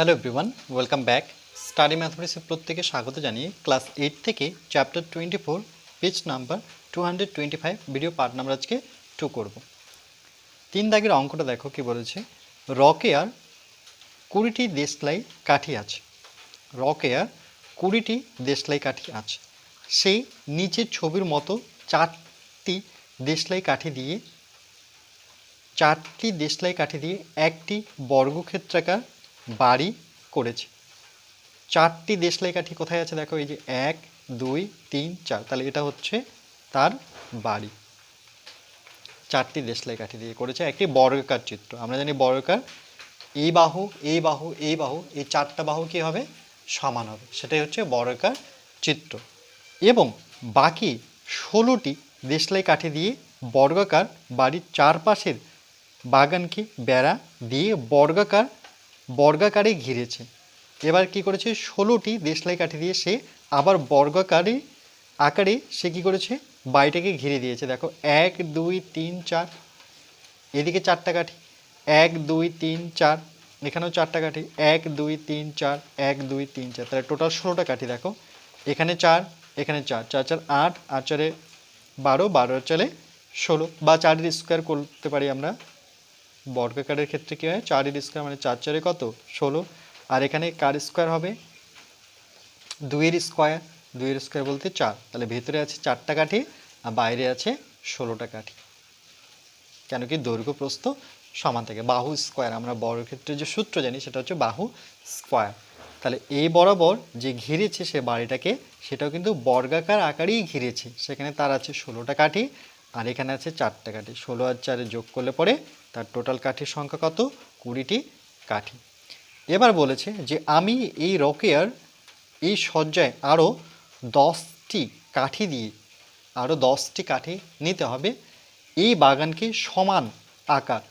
Hello everyone welcome back study ম্যাথমেটিক্সের প্রত্যেকে স্বাগত জানিয়ে ক্লাস এইট থেকে chapter twenty four page number two hundred twenty five video part number আজকে two করব। তিন দাগের অঙ্কটা দেখো কি বলেছে রকে আর কুড়িটি দেশলাই কাঠি আছে। রকে আর কুড়িটি দেশলাই কাঠি আছে। সেই নিচের ছবির মতো চারটি দেশলাই কাঠি দিয়ে, চারটি দেশলাই কাঠি দিয়ে একটি বর্গক্ষেত্রাকার বাড়ি করেছে। চারটি দেশলাই কাঠি কোথায় আছে? দেখো, এই যে এক, দুই, তিন, চার। তাহলে এটা হচ্ছে তার বাড়ি। চারটি দেশলাই কাঠি দিয়ে করেছে। একটি বর্গাকার চিত্র। আমরা জানি বর্গাকার এই বাহু এই বাহু এই বাহু, এই চারটা বাহু কি হবে? সমান হবে। সেটাই হচ্ছে বর্গাকার চিত্র। এবং বাকি ষোলোটি দেশলাই কাঠি দিয়ে বর্গাকার বাড়ির চারপাশের বাগানকে বেড়া দিয়ে বর্গাকার বর্গাকারে ঘিরেছে। এবার কি করেছে? ষোলোটি দেশলাই কাঠি দিয়ে সে আবার বর্গাকারে আকারে সে কি করেছে? বাড়িটাকে ঘিরে দিয়েছে। দেখো, এক, দুই, তিন, চার। এদিকে চারটা কাঠি। এক, দুই, তিন, চার। এখানেও চারটা কাঠি। এক, দুই, তিন, চার। এক, দুই, তিন, চার। তাহলে টোটাল ষোলোটা কাঠি দেখো। এখানে চার এখানে চার। চার চার আট আট চারে বারো বারো চারে ষোলো। বা চারের স্কোয়ার করতে পারি আমরা। বর্গাকারের ক্ষেত্রে কী হয়? চারের স্কোয়ার মানে চার চারে কত? ষোলো। আর এখানে কার স্কোয়ার হবে? দুইয়ের স্কোয়ার দুইয়ের স্কোয়ার বলতে চার। তাহলে ভেতরে আছে চারটা কাঠি আর বাইরে আছে ষোলোটা কাঠি। কেন কি? দৈর্ঘ্য প্রস্থ সমান থাকে। বাহু স্কোয়ার আমরা বর্গক্ষেত্রে যে সূত্র জানি সেটা হচ্ছে বাহু স্কোয়ার তাহলে এই বরাবর যে ঘিরেছে সে বাড়িটাকে, সেটাও কিন্তু বর্গাকার আকারেই ঘিরেছে। সেখানে তার আছে ষোলোটা কাঠি আর এখানে আছে চারটা কাঠি। ষোলো আর চারে যোগ করলে পরে তার টোটাল কাঠির সংখ্যা কত? কুড়িটি কাঠি। এবার বলেছে যে আমি এই রকেয়ার এই সজ্জায় আরও দশটি কাঠি দিয়ে আরও দশটি কাঠি নিতে হবে। এই বাগানকে সমান আকার।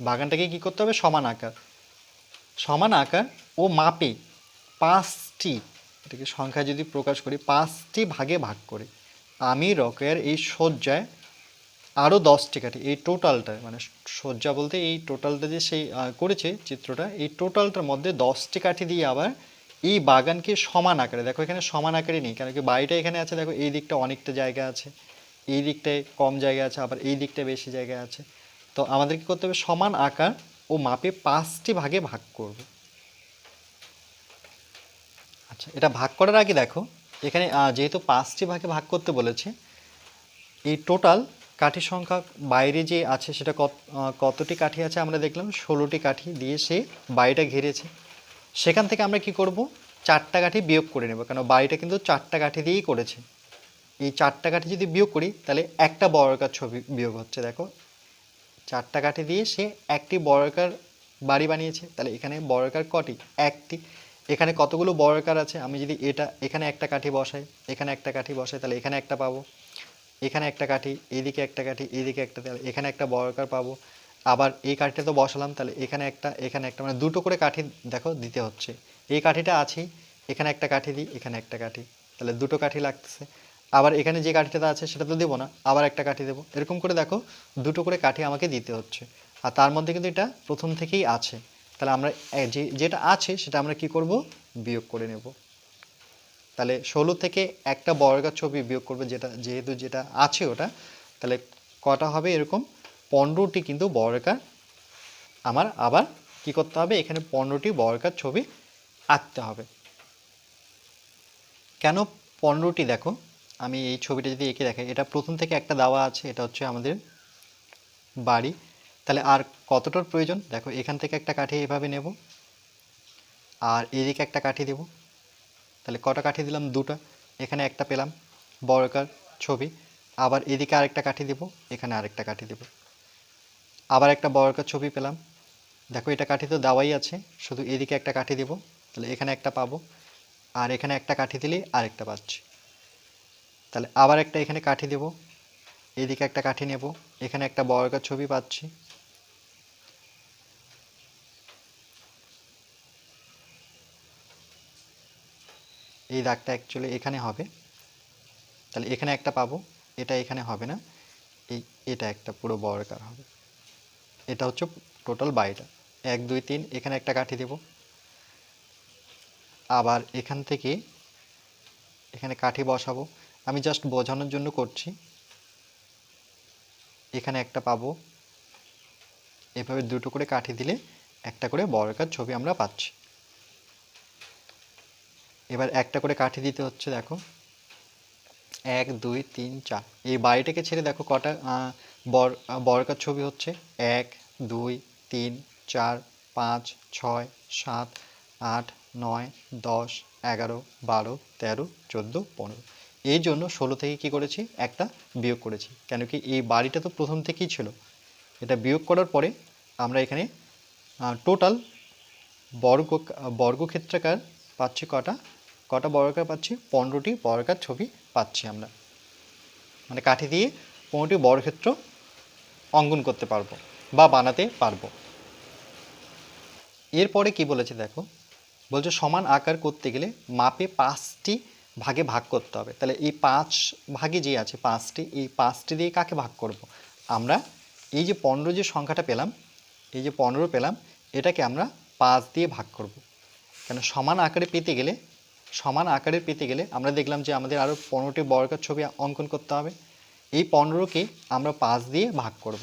বাগানটাকে কি করতে হবে? সমান আকার। সমান আকার ও মাপে পাঁচটি, এটাকে সংখ্যা যদি প্রকাশ করি, পাঁচটি ভাগে ভাগ করে, আমি রকের এই সজ্জায় আরও দশটি কাঠি এই টোটালটা মানে শয্যা বলতে এই টোটালটা যে সেই করেছে চিত্রটা, এই টোটালটার মধ্যে দশটি কাঠি দিয়ে আবার এই বাগানকে সমান আকারে, দেখো এখানে সমান আকারে নেই, কেন কি বাড়িটা এখানে আছে, দেখো এই দিকটা অনেকটা জায়গা আছে, এই দিকটায় কম জায়গা আছে, আবার এই দিকটায় বেশি জায়গা আছে, তো আমাদের কি করতে হবে? সমান আকার ও মাপে পাঁচটি ভাগে ভাগ করব। আচ্ছা এটা ভাগ করার আগে দেখো, এখানে যেহেতু পাঁচটি ভাগে ভাগ করতে বলেছে, এই টোটাল কাঠির সংখ্যা বাইরে যে আছে, সেটা কত কতটি কাঠি আছে আমরা দেখলাম, ষোলোটি কাঠি দিয়ে সে বাড়িটা ঘিরেছে। সেখান থেকে আমরা কি করব? চারটা কাঠি বিয়োগ করে নেব কারণ বাড়িটা কিন্তু চারটা কাঠি দিয়েই করেছে। এই চারটা কাঠি যদি বিয়োগ করি, তাহলে একটা বর্গাকার ছবি বিয়োগ হচ্ছে, দেখো। চারটা কাঠি দিয়ে সে একটি বর্গাকার বাড়ি বানিয়েছে, তাহলে এখানে বর্গাকার কটি? একটি। এখানে কতগুলো বর্গাকার আছে? আমি যদি এটা, এখানে একটা কাঠি বসাই, এখানে একটা কাঠি বসাই, তাহলে এখানে একটা পাবো। এখানে একটা কাঠি, এদিকে একটা কাঠি, এদিকে একটা তাহলে এখানে একটা বর্গাকার পাবো। আবার এই কাঠিটা তো বসালাম, তাহলে এখানে একটা এখানে একটা মানে দুটো করে কাঠি দেখো দিতে হচ্ছে। এই কাঠিটা আছেই, এখানে একটা কাঠি দিই, এখানে একটা কাঠি, তাহলে দুটো কাঠি লাগতেছে। আবার এখানে যে কাঠিটা আছে সেটা তো দেবো না, আবার একটা কাঠি দেবো। এরকম করে দেখো, দুটো করে কাঠি আমাকে দিতে হচ্ছে। আর তার মধ্যে কিন্তু এটা প্রথম থেকেই আছে। তাহলে আমরা যে, যেটা আছে সেটা আমরা কি করব? বিয়োগ করে নেব। তাহলে ষোলো থেকে একটা বর্গার ছবি বিয়োগ করবে যেটা, যেহেতু যেটা আছে ওটা, তাহলে কটা হবে এরকম? পনেরোটি কিন্তু বর্গাকার আমার আবার কি করতে হবে? এখানে পনেরোটি বর্গাকার ছবি আঁকতে হবে। কেন পনেরোটি? দেখো, আমি এই ছবিটা যদি এঁকে দেখাই, এটা প্রথম থেকে একটা দেওয়া আছে, এটা হচ্ছে আমাদের বাড়ি। তাহলে আর কতটার প্রয়োজন? দেখো, এখান থেকে একটা কাঠি এভাবে নেব, আর এদিকে একটা কাঠি দেব। তাহলে কটা কাঠি দিলাম? দুটো। এখানে একটা পেলাম, বর্গাকার ছবি। আবার এদিকে আরেকটা কাঠি দেব, এখানে আরেকটা কাঠি দেব। আবার একটা বর্গাকার ছবি পেলাম। দেখো, এটা কাঠি তো দেওয়াই আছে, শুধু এদিকে একটা কাঠি দেব, তাহলে এখানে একটা পাবো। আর এখানে একটা কাঠি দিলে আরেকটা পাচ্ছি। তাহলে আবার একটা এখানে কাঠি দেব, এদিকে একটা কাঠি নেব, এখানে একটা বর্গাকার ছবি পাচ্ছি। এই দাগটা অ্যাকচুয়ালি এখানে হবে। তাহলে এখানে একটা পাবো, এটা এখানে হবে না। এই, এটা একটা পুরো বর্গাকার হবে। এটা হচ্ছে টোটাল বাড়িটা এক, দুই, তিন, এখানে একটা কাঠি দেব। আবার এখান থেকে এখানে কাঠি বসাবো। আমি জাস্ট বোঝানোর জন্য করছি। এখানে একটা পাবো। এভাবে দুটো করে কাঠি দিলে একটা করে বর্গাকার ছবি আমরা পাচ্ছি। এবার একটা করে কাঠি দিতে হচ্ছে দেখো। এক দুই তিন চার। এই বাড়িটাকে ছেড়ে দেখো কটা বর আহ, ছবি হচ্ছে। এক দুই তিন চার পাঁচ ছয় সাত আট নয় দশ এগারো বারো তেরো চোদ্দ পনেরো। এই জন্য ষোলো থেকে কি করেছি? একটা বিয়োগ করেছি। কেন কি এই বাড়িটা তো প্রথম থেকেই ছিল। এটা বিয়োগ করার পরে আমরা এখানে টোটাল বর্গ বর্গক্ষেত্রাকার পাচ্ছি কটা? কটা বর্গাকার পাচ্ছি? পনেরোটি বর্গাকার ছবি পাচ্ছি আমরা। মানে কাঠি দিয়ে পনেরোটি বর্গক্ষেত্র অঙ্কন করতে পারব বা বানাতে পারব। এরপরে কি বলেছে দেখো? বলছে সমান আকার করতে গেলে মাপে পাঁচটি ভাগে ভাগ করতে হবে। তাহলে এই পাঁচ ভাগে যে আছে পাঁচটি, এই পাঁচটি দিয়ে কাকে ভাগ করব। আমরা এই যে পনেরো যে সংখ্যাটা পেলাম, এই যে পনেরো পেলাম, এটাকে আমরা পাঁচ দিয়ে ভাগ করব। কেন সমান আকারে পেতে গেলে সমান আকারে পেতে গেলে আমরা দেখলাম যে আমাদের আরও পনেরোটি বর্গার ছবি অঙ্কন করতে হবে। এই পনেরোকে আমরা পাঁচ দিয়ে ভাগ করব।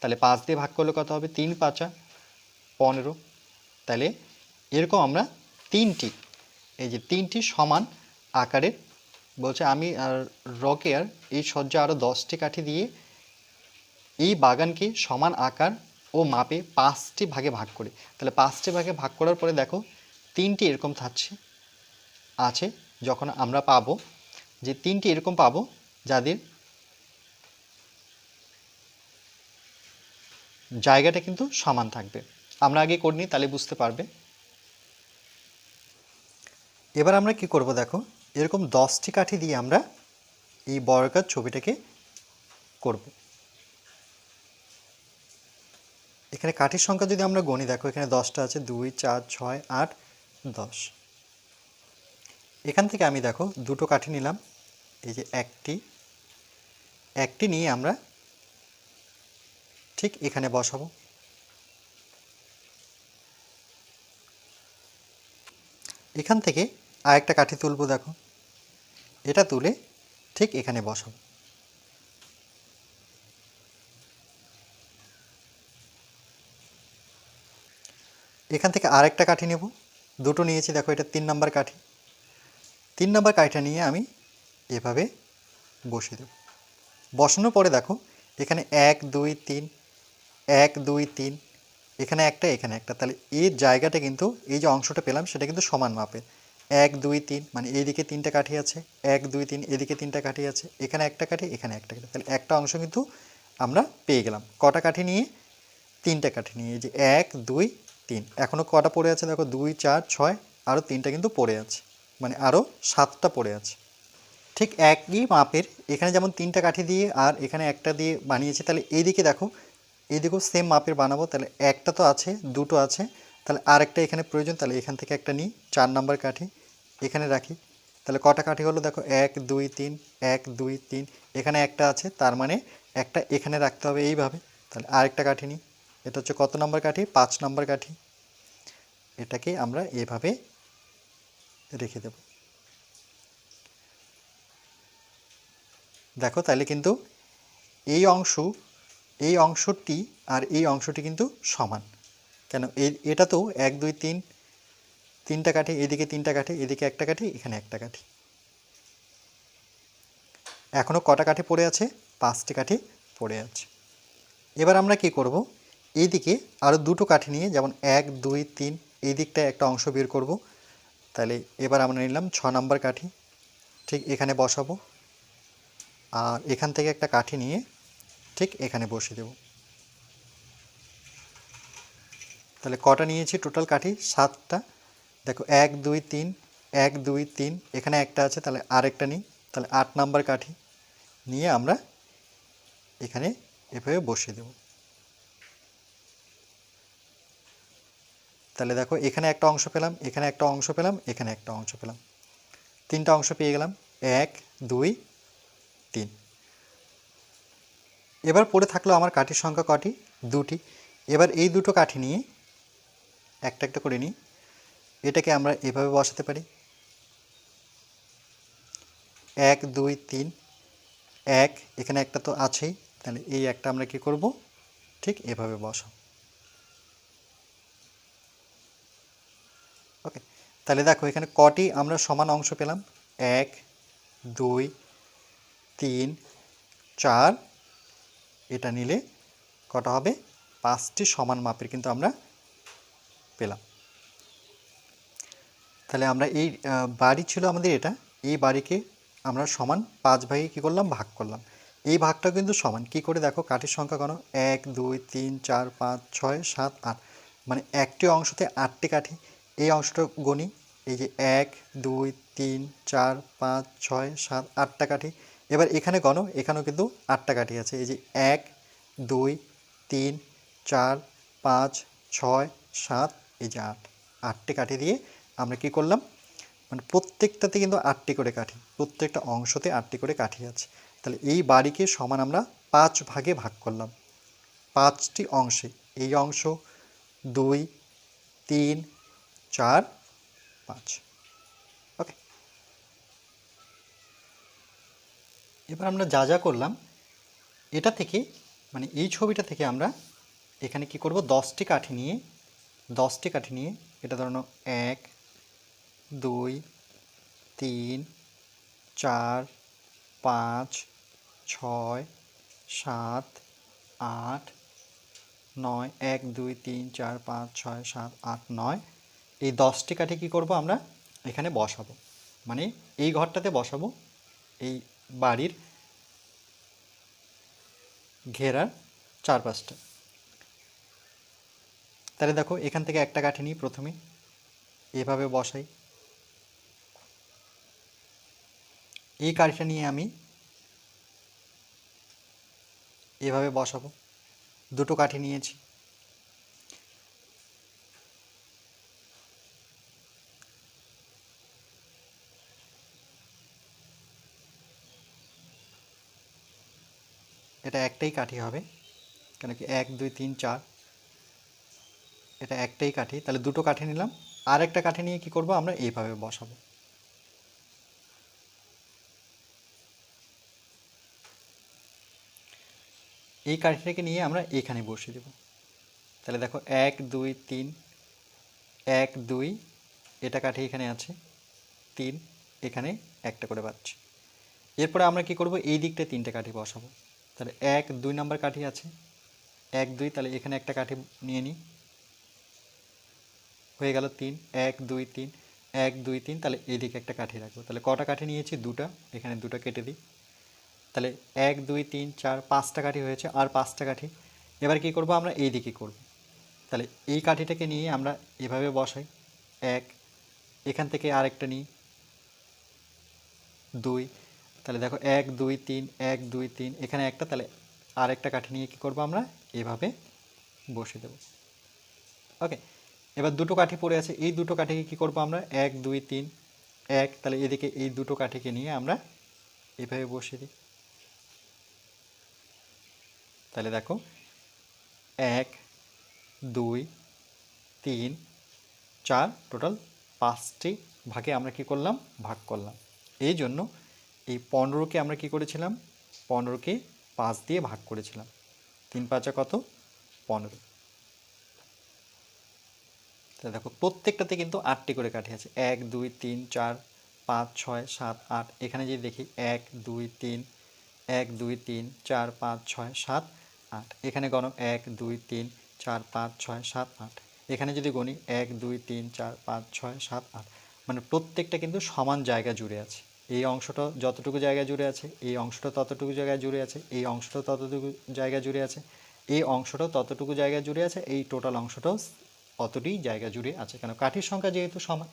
তাহলে পাঁচ দিয়ে ভাগ করলে কত হবে? তিন পাঁচা পনেরো। তাহলে এরকম আমরা তিনটি, এই যে তিনটি সমান আকারের বলছে আমি আর রকের এই সজ্জা আরও দশটি কাঠি দিয়ে এই বাগানকে সমান আকার ও মাপে পাঁচটি ভাগে ভাগ করি। তাহলে পাঁচটি ভাগে ভাগ করার পরে দেখো তিনটি এরকম থাকছে। আছে, যখন আমরা পাব, যে তিনটি এরকম পাব, যাদের জায়গাটা কিন্তু সমান থাকবে। আমরা আগে করিনি তাহলে বুঝতে পারবে। এবার আমরা কি করব দেখো, এরকম দশটি কাঠি দিয়ে আমরা এই বর্গাকার ছবিটাকে করব। এখানে কাঠির সংখ্যা যদি আমরা গণি দেখো এখানে দশটা আছে, দুই, চার, ছয়, আট, দশ। এখান থেকে আমি দেখো দুটো কাঠি নিলাম। এই যে একটি একটি নিয়ে আমরা ঠিক এখানে বসাবো। এখান থেকে আরেকটা কাঠি তুলবো দেখো। এটা তুলে ঠিক এখানে বসাবো। এখান থেকে আরেকটা কাঠি নেব। দুটো নিয়েছি দেখো, এটা তিন নাম্বার কাঠি। তিন নাম্বার কাঠিটা নিয়ে আমি এভাবে বসিয়ে দেব। বসানোর পরে দেখো, এখানে এক, দুই, তিন, এক, দুই, তিন, এখানে একটা এখানে একটা। তাহলে এই জায়গাটা কিন্তু, এই যে অংশটা পেলাম, সেটা কিন্তু সমান মাপের এক, দুই, তিন মানে এইদিকে তিনটা কাঠি আছে, এক, দুই, তিন, এদিকে তিনটা কাঠি আছে, এখানে একটা কাঠি, এখানে একটা কাঠি। তাহলে একটা অংশ কিন্তু আমরা পেয়ে গেলাম। কটা কাঠি নিয়ে? তিনটা কাঠি নিয়ে। যে এক, দুই, তিন। এখনও কটা পড়ে আছে? দেখো, দুই, চার, ছয় আরও তিনটা কিন্তু পড়ে আছে। মানে আরও সাতটা পড়ে আছে। ঠিক একই মাপের, এখানে যেমন তিনটা কাঠি দিয়ে আর এখানে একটা দিয়ে বানিয়েছি, তাহলে এইদিকে দেখো, এইদিকেও সেম মাপের বানাবো, তাহলে একটা তো আছে, দুটো আছে, তাহলে আরেকটা এখানে প্রয়োজন, তাহলে এখান থেকে একটা নিই, চার নাম্বার কাঠি এখানে রাখি। তাহলে কটা কাঠি হলো দেখো, এক, দুই, তিন, এক, দুই, তিন, এখানে একটা আছে, তার মানে একটা এখানে রাখতে হবে এইভাবে, তাহলে আরেকটা কাঠি নিই, এটা হচ্ছে কত নম্বর কাঠি? পাঁচ নম্বর কাঠি। এটাকে আমরা এভাবে রেখে দেব। দেখো তাহলে কিন্তু এই অংশ, এই অংশটি আর এই অংশটি কিন্তু সমান। কেন? এটা তো এক, দুই, তিন, তিনটা কাঠি, এদিকে তিনটা কাঠি, এদিকে একটা কাঠি, এখানে একটা কাঠি। এখনও কটা কাঠি পড়ে আছে? পাঁচটি কাঠি পড়ে আছে। এবার আমরা কি করব? এইদিকে আরও দুটো কাঠি নিয়ে যেমন এক, দুই, তিন, এই দিকটায় একটা অংশ বের করব। তাহলে এবার আমরা নিলাম ছ নম্বর কাঠি। ঠিক এখানে বসাবো। আর এখান থেকে একটা কাঠি নিয়ে ঠিক এখানে বসিয়ে দেব। তাহলে কটা নিয়েছি? টোটাল কাঠি সাতটা। দেখো, এক, দুই, তিন, এক, দুই, তিন, এখানে একটা আছে, তাহলে আরেকটা নিই। তাহলে আট নাম্বার কাঠি নিয়ে আমরা এখানে এভাবে বসিয়ে দেব। তাহলে দেখো, এখানে একটা অংশ পেলাম, এখানে একটা অংশ পেলাম, এখানে একটা অংশ পেলাম। তিনটা অংশ পেয়ে গেলাম। এক, দুই, তিন। এবার পড়ে থাকল আমার কাঠির সংখ্যা কটি? দুটি। এবার এই দুটো কাঠি নিয়ে একটা একটা করে নিই। এটাকে আমরা এভাবে বসাতে পারি। এক, দুই, তিন। এক, এখানে একটা তো আছেই। তাহলে এই একটা আমরা কি করব? ঠিক এভাবে বসাও ওকে তাহলে দেখো, এখানে কটি আমরা সমান অংশ পেলাম। এক, দুই, তিন, চার। এটা নিলে কটা হবে? পাঁচটি সমান মাপের কিন্তু আমরা পেলাম। তাহলে আমরা এই বাড়ি ছিল আমাদের এটা। এই বাড়িকে আমরা সমান পাঁচ ভাগে কী করলাম? ভাগ করলাম। এই ভাগটা কিন্তু সমান। কি করে দেখো কাঠের সংখ্যা গণ? এক, দুই, তিন, চার, পাঁচ, ছয়, সাত, আট। মানে একটি অংশতে আটটি কাঠি। এই গণি এই যে এক, দুই, তিন, চার, পাঁচ, ছয়, সাত, আটটা কাঠি। এবার এখানে গণ, এখানেও কিন্তু আটটা কাঠি আছে। এই যে এক, দুই, তিন, চার, পাঁচ, ছয়, সাত, এই যে আট। আটটি কাঠি দিয়ে আমরা কি করলাম? মানে প্রত্যেকটাতে কিন্তু আটটি করে কাঠি, প্রত্যেকটা অংশতে আটটি করে কাঠি আছে। তাহলে এই বাড়িকে সমান আমরা পাঁচ ভাগে ভাগ করলাম। পাঁচটি অংশে, এই অংশ, দুই, তিন চার, পাঁচ। ওকে এবার আমরা যা যা করলাম, এটা থেকে মানে এই ছবিটা থেকে আমরা এখানে কি করব? দশটি কাঠি নিয়ে, দশটি কাঠি নিয়ে এটা ধরো এক, দুই, তিন, চার, পাঁচ, ছয়, সাত, আট, নয়। এক, দুই, তিন, চার, পাঁচ, ছয়, সাত, আট, নয়। এই দশটি কাঠি কী করব আমরা? এখানে বসাবো। মানে এই ঘরটাতে বসাবো। এই বাড়ির ঘেরার চারপাশটা। তাহলে দেখো, এখান থেকে একটা কাঠি নিই প্রথমে। এভাবে বসাই। এই কাঠিটা নিয়ে আমি এভাবে বসাবো। দুটো কাঠি নিয়েছি। এটা একটাই কাঠি হবে। কেন কি এক, দুই, তিন, চার। এটা একটাই কাঠি। তাহলে দুটো কাঠি নিলাম। আর একটা কাঠি নিয়ে কি করব? আমরা এইভাবে বসাবো। এই কাঠিটাকে নিয়ে আমরা এখানে বসিয়ে দেব। তাহলে দেখো এক, দুই, তিন, এক, দুই, এটা কাঠি এখানে আছে, তিন, এখানে একটা করে পাচ্ছি এরপরে আমরা কি করব? এই দিকটা তিনটে কাঠি বসাবো। তাহলে এক, দুই নাম্বার কাঠি আছে। এক, দুই, তাহলে এখানে একটা কাঠি নিয়ে নিই। হয়ে গেল তিন। এক, দুই, তিন। এক, দুই, তিন, তাহলে এদিকে একটা কাঠি রাখব। তাহলে কটা কাঠি নিয়েছি? দুটা। এখানে দুটো কেটে দিই। তাহলে এক, দুই, তিন, চার, পাঁচটা কাঠি হয়েছে আর পাঁচটা কাঠি। এবার কি করব আমরা? এই দিকে করব। তাহলে এই কাঠিটাকে নিয়ে আমরা এভাবে বসাই। এক, এখান থেকে আরেকটা নিই। দুই তাহলে দেখো এক, দুই, তিন, এক, দুই, তিন, এখানে একটা, তাহলে আর একটা কাঠি নিয়ে কী করব আমরা? এভাবে বসে দেব। ওকে, এবার দুটো কাঠি পড়ে আছে, এই দুটো কাঠিকে কী করব আমরা? এক, দুই, তিন, এক, তাহলে এদিকে এই দুটো কাঠিকে নিয়ে আমরা এভাবে বসিয়ে দিই। তাহলে দেখো, এক, দুই, তিন, চার, টোটাল পাঁচটি ভাগে আমরা কি করলাম? ভাগ করলাম। এই জন্য এই পনেরোকে আমরা কি করেছিলাম? পনেরোকে পাঁচ দিয়ে ভাগ করেছিলাম। তিন পাঁচা কত? পনেরো। তাহলে দেখো, প্রত্যেকটাতে কিন্তু আটটি করে কাঠি আছে। এক, দুই, তিন, চার, পাঁচ, ছয়, সাত, আট। এখানে যদি দেখি, এক, দুই, তিন, এক, দুই, তিন, চার, পাঁচ, ছয়, সাত, আট। এখানে গণ এক, দুই, তিন, চার, পাঁচ, ছয়, সাত, আট। এখানে যদি গণি, এক, দুই, তিন, চার, পাঁচ, ছয়, সাত, আট। মানে প্রত্যেকটা কিন্তু সমান জায়গা জুড়ে আছে। এই অংশটা যতটুকু জায়গা জুড়ে আছে, এই অংশটা ততটুকু জায়গা জুড়ে আছে, এই অংশটা ততটুকু জায়গা জুড়ে আছে, এই অংশটাও ততটুকু জায়গা জুড়ে আছে, এই টোটাল অংশটাও অতটি জায়গা জুড়ে আছে কেন? কাঠির সংখ্যা যেহেতু সমান,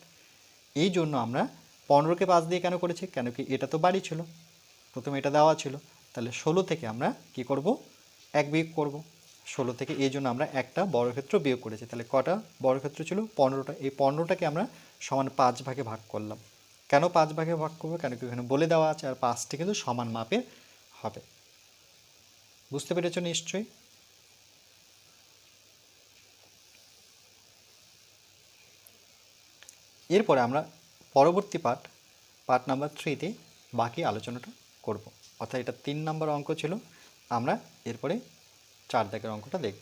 এই জন্য আমরা পনেরোকে পাঁচ দিয়ে কেন করেছি? কেন কি এটা তো বাড়ি ছিল, প্রথমে এটা দেওয়া ছিল, তাহলে ষোলো থেকে আমরা কি করব? এক বিয়োগ করব। ষোলো থেকে এই জন্য আমরা একটা বর্গক্ষেত্র বিয়োগ করেছি, তাহলে কটা বর্গক্ষেত্র ছিল? পনেরোটা, এই পনেরোটাকে আমরা সমান পাঁচ ভাগে ভাগ করলাম। কেন পাঁচ ভাগে ভাগ করব, কেন কি এখানে বলে দেওয়া আছে, আর পাঁচটি কিন্তু সমান মাপের হবে। বুঝতে পেরেছ নিশ্চয়ই? এরপরে আমরা পরবর্তী পার্ট পার্ট নাম্বার থ্রিতে বাকি আলোচনাটা করব। অর্থাৎ এটা তিন নম্বর অঙ্ক ছিল, আমরা এরপরে চার দাগের অঙ্কটা দেখব।